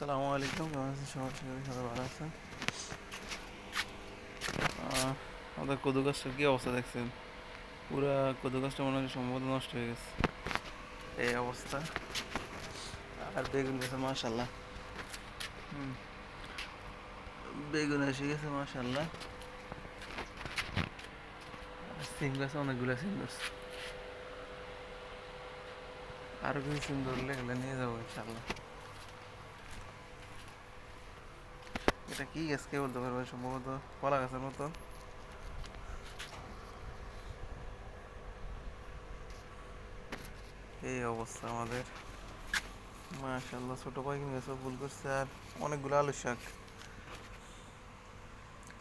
আসসালামু আলাইকুম কেমন আছেন? সবাই সবাই সবাই ভালো আছেন। আমাদের কদু গাছটার কী অবস্থা দেখছেন? পুরা কদু গাছটা মনে হয় সম্ভবত নষ্ট হয়ে গেছে। এই অবস্থা। আর বেগুন গেছে মাশাল্লাহ হুম। বেগুন এসে গেছে মাশাল্লাহ সিম গাছে অনেকগুলো সিম গাছ আরও কিছু সিম ধরলে গেলে নিয়ে যাব ইনশাল্লাহ এটা কি গাছ কে বলতে পারবে সম্ভবত কলা গাছের মতো। এই অবস্থা আমাদের। মাশাল্লাহ ছোট পাইকিন গাছও ফুল করছে, আর অনেকগুলো আলু শাক।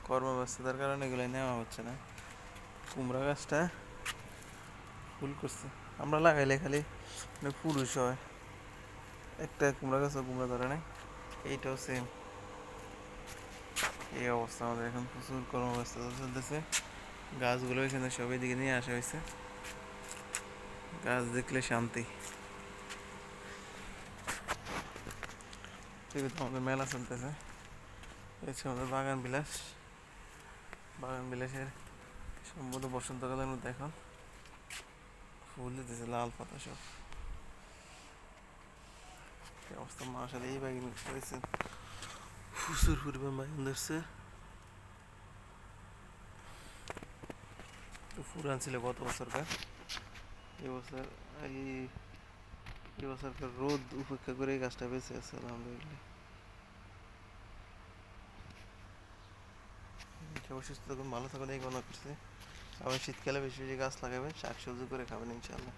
কর্মব্যস্ততার কারণে এগুলো নেওয়া হচ্ছে না। কুমড়া গাছটা ফুল করছে। আমরা লাগাইলে খালি মানে পুরুষ হয়। একটা কুমড়া গাছও কুমড়া ধরে নাই। এইটাও সেম এই অবস্থা আমাদের এখন প্রচুর কর্মব্যস্ততা চলতেছে। গাছগুলো এখানে সব এদিকে নিয়ে আসা হয়েছে। গাছ দেখলে শান্তি। আমাদের মেলা চলতেছে। হচ্ছে আমাদের বাগান বিলাস। বাগান বিলাসের সম্ভবত বসন্তকালের মধ্যে এখন ফুল দিতেছে, লাল পাতা সব। অবস্থা মাসালে এই বাগান করেছে প্রচুর পরিমাণ বাগান ধরছে তো ফুল গত বছরকার এবছর এই এবছরকার রোদ উপেক্ষা করে এই গাছটা বেঁচে আছে আলহামদুলিল্লাহ সবাই সুস্থ থাকুন ভালো থাকুন এই মনে করছে আবার শীতকালে বেশি বেশি গাছ লাগাবেন শাকসবজি করে খাবেন ইনশাল্লাহ